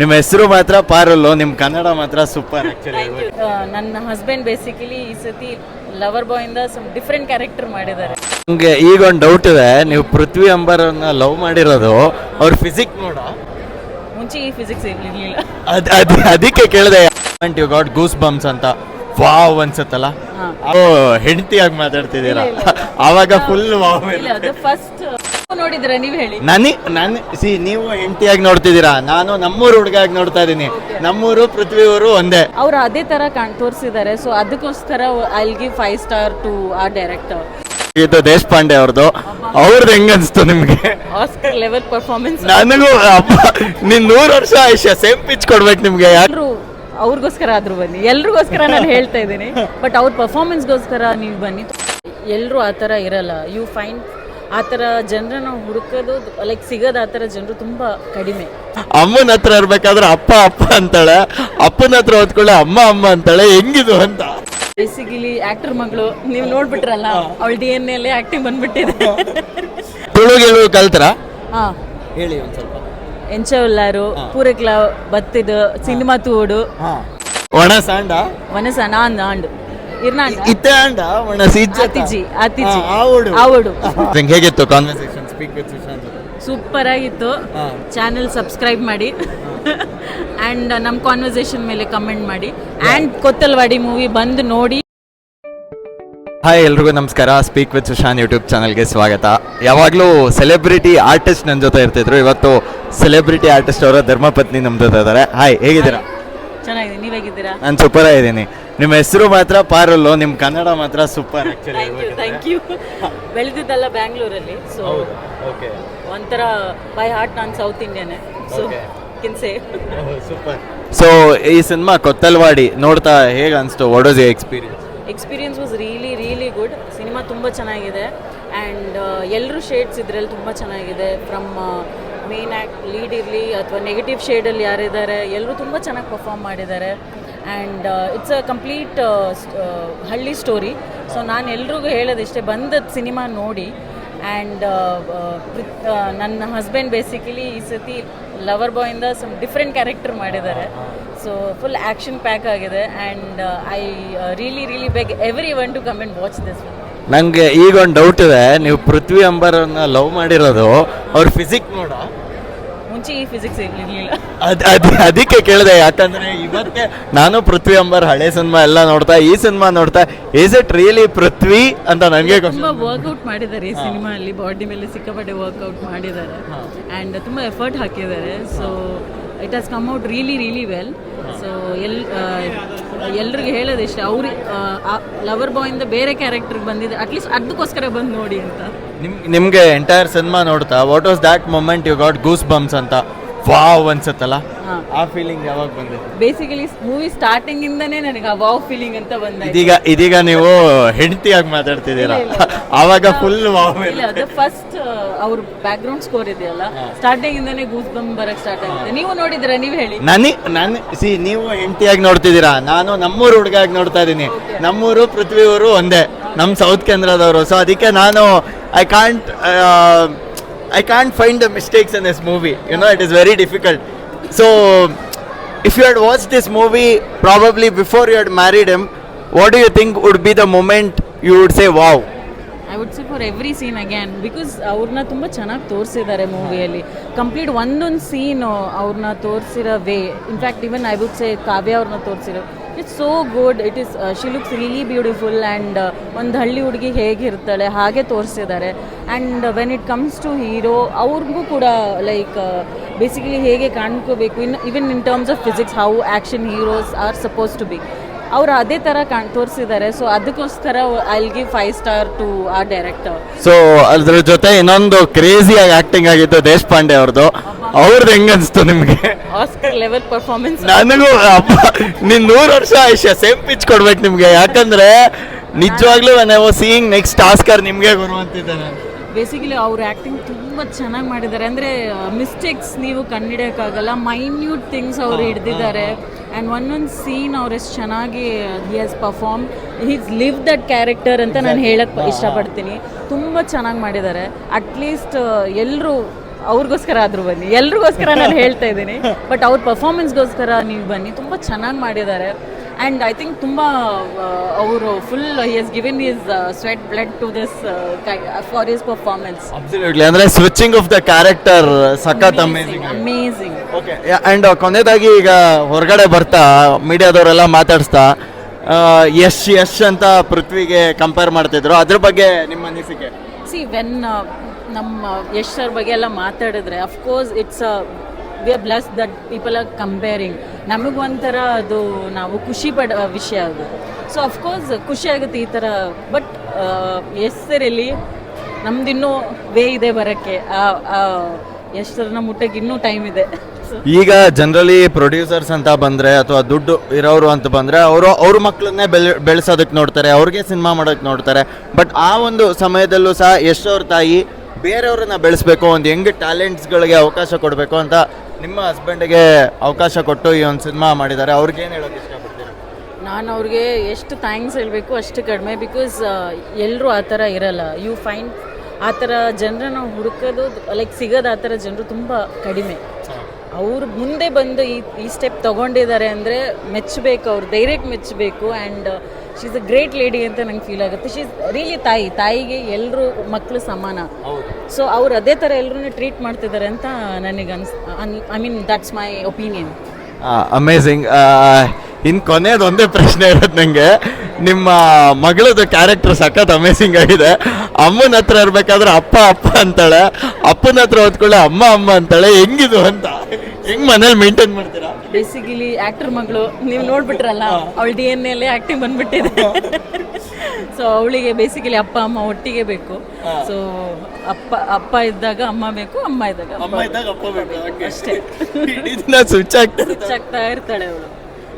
ನಿಮ್ಮ ಹೆಸರು ಮಾತ್ರ ಪಾರಲ್ಲು ನಿಮ್ಮ ಕನ್ನಡ ಮಾತ್ರ ಸೂಪರ್ ನನ್ನ ಹಸ್ಬೆಂಡ್ ಬೇಸಿಕಲಿ ಈ ಸತಿ ಲವರ್ ಬಾಯ್ ಇಂದ ಡಿಫ್ರೆಂಟ್ ಕ್ಯಾರೆಕ್ಟರ್ ಮಾಡಿದ್ದಾರೆ. ನಿಮಗೆ ಈಗ ಒಂದು ಡೌಟ್ ಇದೆ ನೀವು ಪೃಥ್ವಿ ಅಂಬರನ್ನ ಲವ್ ಮಾಡಿರೋದು ಅವ್ರ ಫಿಸಿಕ್ ನೋಡ? ಮುಂಚೆ ಈ ಫಿಸಿಕ್ಸ್ ಇರಲಿಲ್ಲ. ಅದ್ ಅದ್ ಅದಕ್ಕೆ ಕೇಳಿದೆ ಯು ಗಾಟ್ ಗೂಸ್ ಬಂಪ್ಸ್ ಅಂತ. ವಾವ್ ಅನ್ಸತ್ತಲ್ಲ. ಓ ಹೆಂಡತಿಯಾಗಿ ಮಾತಾಡ್ತಿದ್ದೀರಾ? ಇಲ್ಲ, ಇಲ್ಲ. ಆವಾಗ ಫುಲ್ ವಾವ್ ಇಲ್ಲ ಅದು ಫಸ್ಟ್ ನೋಡಿದ್ರ ನೀವ್ ಹೇಳಿ? ನನಿ ನಾನು ಸಿ ನೀವು ಹೆಂಡತಿಯಾಗಿ ನೋಡ್ತಿದ್ದೀರಾ? ನಾನು ನಮ್ಮೂರು ಹುಡುಗಾಗಿ ನೋಡ್ತಾ ಇದ್ದೀನಿ. ನಮ್ಮೂರು ಪೃಥ್ವಿ ಊರು ಒಂದೇ. ಅವ್ರು ಅದೇ ತರ ಕಾಣ್ ತೋರಿಸಿದ್ದಾರೆ. ಸೊ ಅದಕ್ಕೋಸ್ಕರ I give five star to ಆ ಡೈರೆಕ್ಟರ್ ಇದು ದೇಶಪಾಂಡೆ ಅವ್ರದ್ದು ಅವ್ರದ್ದು ಹೆಂಗ್ ಅನ್ಸ್ತು ನಿಮ್ಗೆ? ಆಸ್ಕರ್ ಲೆವೆಲ್ ಪರ್ಫಾರ್ಮೆನ್ಸ್ ನನಗೂ ಅಪ್ಪ ನೀನ್ ನೂರು ವರ್ಷ ಆಯುಷ್ಯ ಸೇಮ್ ಪಿಚ್ ಕೊಡ್ಬೇಕು ನಿಮ್ಗೆ ಯಾರು? ಅವ್ರಿಗೋಸ್ಕರ ಆದ್ರೂ ಬನ್ನಿ. ಎಲ್ರಿಗೋಸ್ಕರ ನಾನು ಹೇಳ್ತಾ ಇದ್ದೀನಿ. ಬಟ್ ಅವ್ರ ಪರ್ಫಾರ್ಮೆನ್ಸ್ಗೋಸ್ಕರ ನೀವು ಬನ್ನಿ. ಎಲ್ಲರೂ ಆ ಥರ ಇರಲ್ಲ. ಯು ಫೈಂಡ್ ಆ ಥರ ಜನರನ್ನ ಹುಡುಕೋದು ಲೈಕ್ ಸಿಗೋದು ಆ ಥರ ಜನರು ತುಂಬ ಕಡಿಮೆ. ಅಮ್ಮನ ಹತ್ರ ಇರ್ಬೇಕಾದ್ರೆ ಅಪ್ಪ ಅಪ್ಪ ಅಂತಾಳೆ. ಅಪ್ಪನ ಹತ್ರ ಓದ್ಕೊಳ್ಳೆ ಅಮ್ಮ ಅಮ್ಮ ಅಂತಾಳೆ. ಹೆಂಗಿದು ಅಂತ. ಬೇಸಿಕಲಿ ಆಕ್ಟರ್ ಮಗಳು ನೀವು ನೋಡ್ಬಿಟ್ರಲ್ಲ ಅವಳ ಡಿ ಎನ್ ಎಲ್ಲಿ ಆಕ್ಟಿಂಗ್ ಬಂದ್ಬಿಟ್ಟಿದೆ. ತುಳು ಗಿಳು ಕಲ್ತರ? ಹಾಂ. ಹೇಳಿ ಒಂದ್ ಸ್ವಲ್ಪ. ಎಂಚವುಲ್ಲಾರು ಪೂರಕ್ಲ ಬತ್ತಿದು ಸಿನಿಮಾ ತೂಡು ಒಣ ಸಾಂಡ ಮನಸ್ಸ ನಾನ್ ಆಂಡ್ ಅಂಡ ಆವಡು. ಆವಡು. ಹೇಗಿತ್ತು conversation speak with Sushant super ಆಗಿತ್ತು ಚಾನೆಲ್ ಸಬ್ಸ್ಕ್ರೈಬ್ ಮಾಡಿ. ಆ್ಯಂಡ್ ನಮ್ಮ ಕಾನ್ವರ್ಸೇಷನ್ ಮೇಲೆ ಕಮೆಂಟ್ ಮಾಡಿ. ಆ್ಯಂಡ್ ಕೊತ್ತಲ್ವಾಡಿ ಮೂವಿ ಬಂದು ನೋಡಿ. ಹಾಯ್ ಎಲ್ರಿಗೂ ನಮಸ್ಕಾರ. ಸ್ಪೀಕ್ ವಿತ್ ಸುಶಾನ್ ಯೂಟ್ಯೂಬ್ ಚಾನಲ್ಗೆ ಸ್ವಾಗತ. ಯಾವಾಗಲೂ ಸೆಲೆಬ್ರಿಟಿ ಆರ್ಟಿಸ್ಟ್ ನನ್ನ ಜೊತೆ ಇರ್ತಿದ್ರು. ಇವತ್ತು ಸೆಲೆಬ್ರಿಟಿ ಆರ್ಟಿಸ್ಟ್ ಅವರ ಧರ್ಮಪತ್ನಿ ನಮ್ಮ ಜೊತೆ ಇದ್ದಾರೆ. ಹಾಯ್ ಹೇಗಿದ್ದೀರಾ? ಚೆನ್ನಾಗಿದೆ ನೀವು ಹೇಗಿದ್ದೀರಾ? ನಾನು ಸೂಪರ್ ಆಗಿದ್ದೀನಿ. ನಿಮ್ಮ ಹೆಸರು ಮಾತ್ರ ಪಾರಲ್ಲು ನಿಮ್ಮ ಕನ್ನಡ ಮಾತ್ರ ಸೂಪರ್ ಥ್ಯಾಂಕ್ ಯು ಬೆಳೆದಿದ್ದಲ್ಲ ಬ್ಯಾಂಗ್ಳೂರಲ್ಲಿ ಸೊ ಓಕೆ ಒಂಥರ ಬೈ ಹಾರ್ಟ್ ನಾನು ಸೌತ್ ಇಂಡಿಯನೇ ಸೊ. ಕಿನ್ಸೆ. ಸೂಪರ್ ಸೊ ಈ ಸಿನಿಮಾ ಕೊತ್ತಲ್ವಾಡಿ ನೋಡ್ತಾ ಹೇಗೆ ಅನಿಸ್ತು what was experience experience was really really good cinema ತುಂಬ ಚೆನ್ನಾಗಿದೆ. ಆ್ಯಂಡ್ ಎಲ್ಲರೂ ಶೇಡ್ಸ್ ಇದರಲ್ಲಿ ತುಂಬ ಚೆನ್ನಾಗಿದೆ. ಫ್ರಮ್ ಮೇನ್ ಆ್ಯಕ್ಟ್ ಲೀಡ್ ಇರಲಿ ಅಥವಾ ನೆಗೆಟಿವ್ ಶೇಡಲ್ಲಿ ಯಾರಿದ್ದಾರೆ ಎಲ್ಲರೂ ತುಂಬ ಚೆನ್ನಾಗಿ ಪರ್ಫಾರ್ಮ್ ಮಾಡಿದ್ದಾರೆ. ಆ್ಯಂಡ್ ಇಟ್ಸ್ ಅ ಕಂಪ್ಲೀಟ್ ಹಳ್ಳಿ ಸ್ಟೋರಿ ಸೊ ನಾನು ಎಲ್ರಿಗೂ ಹೇಳೋದಿಷ್ಟೇ ಬಂದದ್ದು ಸಿನಿಮಾ ನೋಡಿ. ಆ್ಯಂಡ್ ನನ್ನ ಹಸ್ಬೆಂಡ್ ಬೇಸಿಕಲಿ ಈ ಸತಿ ಲವರ್ ಬಾಯಿಂದ ಸಮ್ ಡಿಫ್ರೆಂಟ್ ಕ್ಯಾರೆಕ್ಟರ್ ಮಾಡಿದ್ದಾರೆ. ಸೊ ಫುಲ್ ಆ್ಯಕ್ಷನ್ ಪ್ಯಾಕ್ ಆಗಿದೆ. And I really really beg everyone to come and watch this ನನಗೆ ಈಗ ಒಂದು ಡೌಟ್ ಇದೆ, ನೀವು ಪೃಥ್ವಿ ಅಂಬರನ್ನು ಲವ್ ಮಾಡಿರೋದು, ಅವ್ರ ಫಿಸಿಕ್ ನೋಡ? ಮುಂಚೆ ಈ ಫಿಸಿಕ್ಸ್ ಇರಲಿಲ್ಲ ಅದ್ ಅದು ಅದಕ್ಕೆ ಕೇಳಿದೆ ಯಾಕಂದ್ರೆ ಇವತ್ತೆ ನಾನು ಪೃಥ್ವಿ ಅಂಬರ್ ಹಳೆ ಸಿನಿಮಾ ಎಲ್ಲ ನೋಡ್ತಾ ಈ ಸಿನಿಮಾ ನೋಡ್ತಾ ಈಸ್ ಇಟ್ ರಿಯಲಿ ಪೃಥ್ವಿ ಅಂತ ನನಗೆ ತುಂಬಾ ವರ್ಕೌಟ್ ಮಾಡಿದ್ದಾರೆ ಈ ಸಿನಿಮಾಲ್ಲಿ ಬಾಡಿ ಮೇಲೆ ಸಿಕ್ಕಾಪಟ್ಟೆ ವರ್ಕೌಟ್ ಮಾಡಿದ್ದಾರೆ. ಆ್ಯಂಡ್ ತುಂಬ ಎಫರ್ಟ್ ಹಾಕಿದ್ದಾರೆ. So it has come out really really well so L ಎಲ್ರಿಗೂ ಹೇಳೋದಿಷ್ಟೇ ಅವ್ರಿ ಲವರ್ ಬಾಯಿಂದ ಬೇರೆ ಕ್ಯಾರೆಕ್ಟರ್ಗೆ ಬಂದಿದೆ ಅಟ್ಲೀಸ್ಟ್ ಅದಕ್ಕೋಸ್ಕರ ಬಂದು ನೋಡಿ ಅಂತ. ನಿಮ್ಗೆ ಎಂಟೈರ್ ಸಿನಿಮಾ ನೋಡ್ತಾ what was that moment you got goose bumps ಅಂತ? ವಾವ್ ಅನ್ಸತ್ತಲ್ಲ? ಆ ಫೀಲಿಂಗ್ ಯಾವಾಗ ಬಂದಿದೆ ಬೇಸಿಕಲಿ ಮೂವಿ ಸ್ಟಾರ್ಟಿಂಗ್ ಇಂದನೇ ನನಗೆ ಆ ವಾವ್ ಫೀಲಿಂಗ್ ಅಂತ ಬಂದ ಇದೀಗ ಇದೀಗ ನೀವು ಹೆಂಡತಿಯಾಗಿ ಮಾತಾಡ್ತಿದ್ದೀರಾ. ಆವಾಗ ಫುಲ್ ವಾವ್ ಇಲ್ಲ ಅದು ಫಸ್ಟ್ ಅವ್ರ ಬ್ಯಾಕ್ ಗ್ರೌಂಡ್ ಸ್ಕೋರ್ ಇದೆಯಲ್ಲ ಸ್ಟಾರ್ಟಿಂಗ್ ಇಂದನೇ ಗೂಸ್ ಬಂಪ್ ಬರಕ್ ಸ್ಟಾರ್ಟ್ ಆಗುತ್ತೆ. ನೀವು ನೋಡಿದ್ರ ನೀವು ಹೇಳಿ. ನನಿ ನಾನು ಸಿ ನೀವು ಹೆಂಡತಿಯಾಗಿ ನೋಡ್ತಿದ್ದೀರಾ? ನಾನು ನಮ್ಮೂರು ಹುಡುಗಾಗಿ ನೋಡ್ತಾ ಇದ್ದೀನಿ ನಮ್ಮೂರು ಪೃಥ್ವಿ ಊರು ಒಂದೇ. ನಮ್ಮ ಸೌತ್ ಕೇಂದ್ರದವರು. ಸೊ ಅದಕ್ಕೆ ನಾನು I can't I can't find the mistakes in this movie you know it is very difficult so if you had watch this movie probably before you had married um what do you think would be the moment you would say wow I would see for every scene again because ಅವ್ರನ್ನ ತುಂಬ ಚೆನ್ನಾಗಿ ತೋರಿಸಿದ್ದಾರೆ ಮೂವಿಯಲ್ಲಿ. Complete ಒಂದೊಂದು scene ಅವ್ರನ್ನ ತೋರಿಸಿರೋ way in fact even I would say Kavya ಅವ್ರನ್ನ ತೋರಿಸಿರೋ it's so good it is she looks really beautiful and ಒಂದು ಹಳ್ಳಿ ಹುಡುಗಿ ಹೇಗಿರ್ತಾಳೆ, ಹಾಗೆ ತೋರಿಸಿದ್ದಾರೆ. And when it comes to hero ಅವ್ರಿಗೂ ಕೂಡ ಲೈಕ್ ಬೇಸಿಕಲಿ ಹೇಗೆ ಕಾಣ್ಕೋಬೇಕು, in even in terms of physics how action heroes are suppose to be ಅವ್ರು ಅದೇ ಥರ ಕಾಣ್, ತೋರಿಸಿದ್ದಾರೆ. ಸೊ ಅದಕ್ಕೋಸ್ಕರ ಐ ಫೈವ್ ಸ್ಟಾರ್ ಟು ಆ ಡೈರೆಕ್ಟರ್ ಸೊ ಅದ್ರ ಜೊತೆ ಇನ್ನೊಂದು ಕ್ರೇಜಿಯಾಗಿ ಆಕ್ಟಿಂಗ್ ಆಗಿದ್ದು ದೇಶಪಾಂಡೆ ಅವ್ರದ್ದು ಅವ್ರದ್ದು ಹೆಂಗ ಅನ್ಸ್ತು ನಿಮ್ಗೆ? ಆಸ್ಕರ್ ಲೆವೆಲ್ ಪರ್ಫಾರ್ಮೆನ್ಸ್ ನನಗೂ ಅಪ್ಪ ನೀನ್ ನೂರು ವರ್ಷ ಆಯುಷ್ಯ ಸೇಮ್ ಪಿಚ್ ಕೊಡ್ಬೇಕು ನಿಮ್ಗೆ. ಯಾಕಂದ್ರೆ ನಿಜವಾಗ್ಲೂ ನಾವು ಸೀಯಿಂಗ್ ನೆಕ್ಸ್ಟ್ ಆಸ್ಕರ್ ನಿಮ್ಗೆ ಬರುವಂತಿದ್ದಾರೆ ಬೇಸಿಕಲಿ ಅವ್ರ ಆ್ಯಕ್ಟಿಂಗ್ ತುಂಬ ಚೆನ್ನಾಗಿ ಮಾಡಿದ್ದಾರೆ. ಅಂದರೆ ಮಿಸ್ಟೇಕ್ಸ್ ನೀವು ಕಂಡಿಡಿಯೋಕ್ಕಾಗಲ್ಲ ಮೈನ್ಯೂಟ್ ಥಿಂಗ್ಸ್ ಅವ್ರು ಹಿಡ್ದಿದ್ದಾರೆ. ಆ್ಯಂಡ್ ಒಂದೊಂದು ಸೀನ್ ಅವ್ರು ಎಷ್ಟು ಚೆನ್ನಾಗಿ he has perform he's live that character ಅಂತ ನಾನು ಹೇಳಕ್ಕೆ ಇಷ್ಟಪಡ್ತೀನಿ. ತುಂಬ ಚೆನ್ನಾಗಿ ಮಾಡಿದ್ದಾರೆ. ಅಟ್ಲೀಸ್ಟ್ ಎಲ್ಲರೂ ಅವ್ರಿಗೋಸ್ಕರ ಆದರೂ ಬನ್ನಿ. ಎಲ್ರಿಗೋಸ್ಕರ ನಾನು ಹೇಳ್ತಾ ಇದ್ದೀನಿ. ಬಟ್ ಅವ್ರ ಪರ್ಫಾರ್ಮೆನ್ಸ್ಗೋಸ್ಕರ ನೀವು ಬನ್ನಿ. ತುಂಬ ಚೆನ್ನಾಗಿ ಮಾಡಿದ್ದಾರೆ. ಆ್ಯಂಡ್ ಐ ಥಿಂಕ್ ತುಂಬ ಅವರು full has given his sweat blood to this for his performance absolutely ಅಂದ್ರೆ ಸ್ವಿಚಿಂಗ್ ಆಫ್ ದ ಕ್ಯಾರೆಕ್ಟರ್ ಸಖತ್ ಅಮೇಜಿಂಗ್ ಅಮೇಝಿಂಗ್ ಓಕೆ ಆ್ಯಂಡ್ ಕೊನೆಯದಾಗಿ ಈಗ ಹೊರಗಡೆ ಬರ್ತಾ ಮೀಡಿಯಾದವರೆಲ್ಲ ಮಾತಾಡಿಸ್ತಾ ಯಶ್ ಯಶ್ ಅಂತ ಪೃಥ್ವಿಗೆ ಕಂಪೇರ್ ಮಾಡ್ತಿದ್ರು. ಅದ್ರ ಬಗ್ಗೆ ನಿಮ್ಮ ಅನಿಸಿಕೆ? ಸಿ ವೆನ್ ನಮ್ಮ ಯಶ್ ಸರ್ ಬಗ್ಗೆ ಎಲ್ಲ ಮಾತಾಡಿದ್ರೆ of course it's we are bless that people are comparing ನಮಗೊಂಥರ ಅದು, ನಾವು ಖುಷಿ ಪಡೋ, ವಿಷಯ ಅದು. ಸೊ ಅಫ್ಕೋರ್ಸ್ ಖುಷಿ ಆಗುತ್ತೆ ಈ ಥರ ಬಟ್ ಎಸ್ ನಮ್ದು ಇನ್ನೂ ವೇ ಇದೆ ಬರೋಕ್ಕೆ. ಯಶ್ ಮುಟ್ಟಕ್ಕೆ ಇನ್ನೂ ಟೈಮ್ ಇದೆ. ಈಗ ಜನರಲಿ ಪ್ರೊಡ್ಯೂಸರ್ಸ್ ಅಂತ ಬಂದ್ರೆ ಅಥವಾ ದುಡ್ಡು ಇರೋರು ಅಂತ ಬಂದ್ರೆ ಅವರು, ಅವ್ರ ಮಕ್ಕಳನ್ನೇ ಬೆಳೆ, ಬೆಳೆಸೋದಕ್ಕೆ ನೋಡ್ತಾರೆ, ಅವ್ರಿಗೆ ಸಿನಿಮಾ ಮಾಡೋಕ್ಕೆ ನೋಡ್ತಾರೆ. ಬಟ್ ಆ ಒಂದು ಸಮಯದಲ್ಲೂ ಸಹ ಎಷ್ಟೋರ್ ತಾಯಿ ಬೇರೆಯವ್ರನ್ನ ಬೆಳೆಸಬೇಕು, ಒಂದು ಹೆಂಗ್ ಟ್ಯಾಲೆಂಟ್ಸ್ಗಳಿಗೆ ಅವಕಾಶ ಕೊಡಬೇಕು ಅಂತ ನಿಮ್ಮ ಹಸ್ಬೆಂಡ್ಗೆ ಅವಕಾಶ ಕೊಟ್ಟು ಈ ಒಂದು ಸಿನಿಮಾ ಮಾಡಿದ್ದಾರೆ. ಅವ್ರಿಗೆ ಏನು ಹೇಳೋಕೆ ಇಷ್ಟಪಡ್ತೀರಾ? ನಾನು ಅವ್ರಿಗೆ ಎಷ್ಟು ಥ್ಯಾಂಕ್ಸ್ ಹೇಳಬೇಕು ಅಷ್ಟು ಕಡಿಮೆ ಬಿಕಾಸ್ ಎಲ್ಲರೂ ಆ ಥರ ಇರಲ್ಲ. ಯು ಫೈಂಡ್ ಆ ಥರ ಜನರನ್ನ ಹುಡುಕೋದು ಲೈಕ್ ಸಿಗೋದು ಆ ಥರ ಜನರು ತುಂಬ ಕಡಿಮೆ. ಅವ್ರು ಮುಂದೆ ಬಂದು ಈ ಈ ಸ್ಟೆಪ್ ತೊಗೊಂಡಿದ್ದಾರೆ ಅಂದರೆ ಮೆಚ್ಚಬೇಕು ಅವ್ರು ಧೈರ್ಯಕ್ಕೆ ಮೆಚ್ಚಬೇಕು and she's a great lady ಅಂತ ನಂಗೆ ಫೀಲ್ ಆಗುತ್ತೆ. ಶೀಸ್ ರಿಯಲಿ ತಾಯಿ ತಾಯಿಗೆ ಎಲ್ಲರೂ ಮಕ್ಕಳು ಸಮಾನ. ಸೊ ಅವ್ರು ಅದೇ ಥರ ಎಲ್ಲರೂ ಟ್ರೀಟ್ ಮಾಡ್ತಿದ್ದಾರೆ ಅಂತ ನನಗೆ ಅನ್ಸ್ I mean that's my opinion amazing ಇನ್ನು ಕೊನೆಯದು ಒಂದೇ ಪ್ರಶ್ನೆ ಇರೋದು ನನಗೆ ನಿಮ್ಮ ಮಗಳದು ಕ್ಯಾರೆಕ್ಟರ್ ಸಖತ್ ಅಮೇಝಿಂಗ್ ಆಗಿದೆ. ಅಮ್ಮನ ಹತ್ರ ಇರ್ಬೇಕಾದ್ರೆ ಅಪ್ಪ ಅಪ್ಪ ಅಂತಾಳೆ. ಅಪ್ಪನ ಹತ್ರ ಓದ್ಕೊಳ್ಳೆ ಅಮ್ಮ ಅಮ್ಮ ಅಂತಾಳೆ. ಹೆಂಗಿದು ಅಂತ? ಹೆಂಗ್ ಮನೇಲಿ ಮೇಂಟೈನ್ ಮಾಡ್ತೀರಾ? ಬೇಸಿಕಲಿ ಆಕ್ಟರ್ ಮಗಳು ನೀವು ನೋಡ್ಬಿಟ್ರಲ್ಲ ಅವಳ ಡಿ ಎನ್ ಎಲ್ ಆಕ್ಟಿಂಗ್ ಬಂದ್ಬಿಟ್ಟಿದೆ. ಸೊ ಅವಳಿಗೆ ಬೇಸಿಕಲಿ ಅಪ್ಪ ಅಮ್ಮ ಒಟ್ಟಿಗೆ ಬೇಕು. ಸೊ ಅಪ್ಪ ಅಪ್ಪ ಇದ್ದಾಗ ಅಮ್ಮ ಬೇಕು ಅಮ್ಮ ಇದ್ದಾಗ ಅಮ್ಮ ಇದ್ದಾಗ ಅಪ್ಪ ಬೇಕು ಅಷ್ಟೇ. ದಿನ ಸ್ವಿಚ್ ಆಗ್ತಾ ಇರ್ತಾಳೆ ಅವಳು.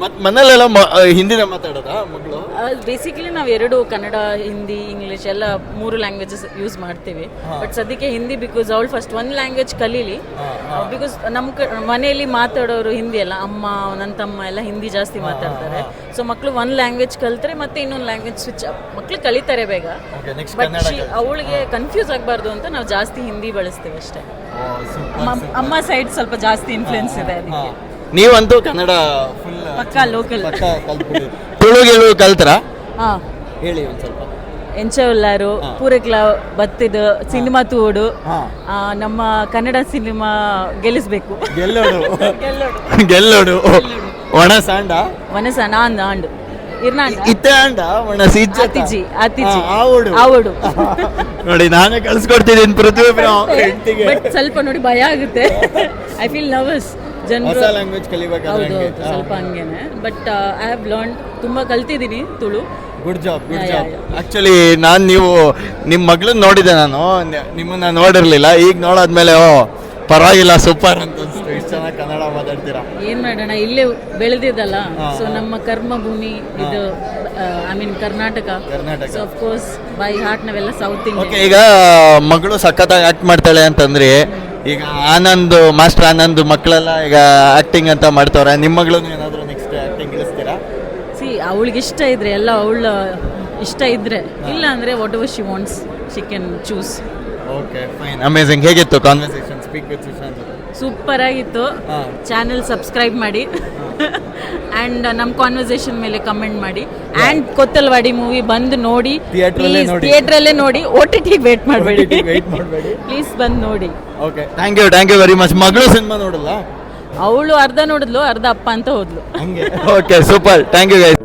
ಮತ್ ಮನೇಲೆಲ್ಲ ಮ- ಆ, ಹಿಂದಿನ ಮಾತಾಡೋದಾ ಮಗಳು? ಬೇಸಿಕಲಿ ನಾವು ಎರಡು ಕನ್ನಡ ಹಿಂದಿ ಇಂಗ್ಲಿಷ್ ಎಲ್ಲ ಮೂರು ಲ್ಯಾಂಗ್ವೇಜಸ್ ಯೂಸ್ ಮಾಡ್ತೀವಿ. ಬಟ್ ಸದ್ಯಕ್ಕೆ ಹಿಂದಿ ಬಿಕಾಸ್ ಅವಳು ಫಸ್ಟ್ ಒಂದು ಲ್ಯಾಂಗ್ವೇಜ್ ಕಲೀಲಿ. ಬಿಕಾಸ್ ನಮ್ಮ ಕ ಮನೆಯಲ್ಲಿ ಮಾತಾಡೋರು ಹಿಂದಿ ಅಲ್ಲ ಅಮ್ಮ ನನ್ನ ತಮ್ಮ ಎಲ್ಲ ಹಿಂದಿ ಜಾಸ್ತಿ ಮಾತಾಡ್ತಾರೆ. ಸೊ ಮಕ್ಕಳು ಒಂದು ಲ್ಯಾಂಗ್ವೇಜ್ ಕಲ್ತ್ರೆ ಮತ್ತೆ ಇನ್ನೊಂದು ಲ್ಯಾಂಗ್ವೇಜ್ ಸ್ವಿಚ್ ಮಕ್ಕಳು ಕಲಿತಾರೆ ಬೇಗ. ಓಕೆ ನೆಕ್ಸ್ಟ್ ಬಟ್ ಅವಳಿಗೆ ಕನ್ಫ್ಯೂಸ್ ಆಗಬಾರ್ದು ಅಂತ ನಾವು ಜಾಸ್ತಿ ಹಿಂದಿ ಬಳಸ್ತೀವಿ ಅಷ್ಟೇ. ಅಮ್ಮ- ಅಮ್ಮ ಸೈಡ್ ಸ್ವಲ್ಪ ಜಾಸ್ತಿ ಇನ್ಫ್ಲುಯೆನ್ಸ್ ಇದೆ ಅದಕ್ಕೆ. ನೀವಂತೂ ಕನ್ನಡ ಫುಲ್ ಪಕ್ಕಾ ಲೋಕಲ್. ತುಳು ಗಿಳು ಕಲ್ತರ? ಹಾಂ. ಹೇಳಿ ಒಂದ್ ಸ್ವಲ್ಪ. ಎಂಚವುಲ್ಲಾರು ಪೂರಕ್ಲ ಬತ್ತಿದು ಸಿನಿಮಾ ತೂಡು ಹಾ. ಆ, ನಮ್ಮ ಕನ್ನಡ ಸಿನಿಮಾ ಗೆಲ್ಲಿಸ್ಬೇಕು. ಗೆಲ್ಲೋಡು. ಗೆಲ್ಲೋಡು. ಗೆಲ್ಲೋಡು. ಒಣ ಸಾಂಡ? ಮನಸ ನಾಂದ ಆಂಡು ಇರ್ನಾಂಡ ಇತ್ತೆ ಅಂಡ ಒಣ ಸಿಜ್ಜ ಆತಿಜಿ ಆತಿಜಿ ಆವಡು. ಆವಡು. ನೋಡಿ ನಾನೇ ಕಳ್ಸ್ಕೊಡ್ತಿದ್ದೀನಿ ಪೃಥ್ವಿ ಬಟ್ ಸ್ವಲ್ಪ ನೋಡಿ ಭಯ ಆಗುತ್ತೆ. ಐ ಫೀಲ್ ನರ್ವಸ್ ಜನರು ಲ್ಯಾಂಗ್ವೇಜ್ ಕಲಿಬೇಕಾದ್ರೆ ಹೌದು ಹೌದು ಸ್ವಲ್ಪ ಹಂಗೇನೆ. ಬಟ್ ಐ ಹ್ಯಾವ್ ಲರ್ನ್ ತುಂಬ ಕಲ್ತಿದ್ದೀನಿ Tulu. Good job good Yeah, job yeah, actually ನಾನು ನೀವು ನಿಮ್ಮ ಮಗಳನ್ನ ನೋಡಿದೆ ನಾನು. ನ- ನಿಮ್ಮನ್ನ ನೋಡಿರ್ಲಿಲ್ಲ. ಈಗ ನೋಡಾದ್ಮೇಲೆ ಓ ಪರವಾಗಿಲ್ಲ ಸೂಪರ್ ಅಂತ ಅನ್ಸ್ತು. ಇಷ್ಟು ಚೆನ್ನಾಗಿ ಕನ್ನಡ ಮಾತಾಡ್ತೀರಾ? ಏನ್ ಮಾಡೋಣ ಇಲ್ಲೇ ಬೆಳೆದಿದ್ದಲ್ಲ. ಸೊ ನಮ್ಮ ಕರ್ಮ ಭೂಮಿ ಇದು I mean Karnataka. Karnataka. So course by heart ನಾವೆಲ್ಲ ಸೌತ್ ಓಕೆ ಇಂಡಿಯನ್ ಈಗ ಮಗಳು ಸಖತ್ತಾಗಿ ಆಕ್ಟ್ ಮಾಡ್ತಾಳೆ ಅಂತಂದ್ರಿ ಈಗ ಆನಂದ್ ಮಾಸ್ಟರ್ ಆನಂದ್ ಮಕ್ಕಳೆಲ್ಲ ಈಗ ಆಕ್ಟಿಂಗ್ ಅಂತ ಮಾಡ್ತಾವ್ರೆ. ನಿಮ್ಮ ಮಗಳು ಏನಾದರೂ ನೆಕ್ಸ್ಟ್ ಆಕ್ಟಿಂಗ್ ಇಳಿಸ್ತೀರಾ? ಸಿ ಅವಳಿಗೆ ಇಷ್ಟ ಇದ್ರೆ ಎಲ್ಲ ಅವಳ ಇಷ್ಟ ಇದ್ರೆ. ಇಲ್ಲ ಅಂದ್ರೆ whatever she wants she can choose okay fine amazing ಹೇಗಿತ್ತು conversation speak with Sushant super ಆಗಿತ್ತು. ಚಾನೆಲ್ ಸಬ್ಸ್ಕ್ರೈಬ್ ಮಾಡಿ. ಆ್ಯಂಡ್ ನಮ್ಮ ಕಾನ್ವರ್ಸೇಷನ್ ಮೇಲೆ ಕಮೆಂಟ್ ಮಾಡಿ. ಆ್ಯಂಡ್ ಕೊತ್ತಲ್ವಾಡಿ ಮೂವಿ ಬಂದು ನೋಡಿ. ಪ್ಲೀಸ್. ಥಿಯೇಟ್ರಲ್ಲೇ ನೋಡಿ. ಓ ಟಿ ಟಿ ವೇಟ್ ಮಾಡಬೇಡಿ. ಪ್ಲೀಸ್ ಬಂದು ನೋಡಿ. Okay thank you thank you very much ಮಗಳು ಸಿನಿಮಾ ನೋಡಲ್ಲ? ಅವಳು ಅರ್ಧ ನೋಡಿದ್ಲು ಅರ್ಧ ಅಪ್ಪ ಅಂತ ಹೋದ್ಲು. Okay super thank you guys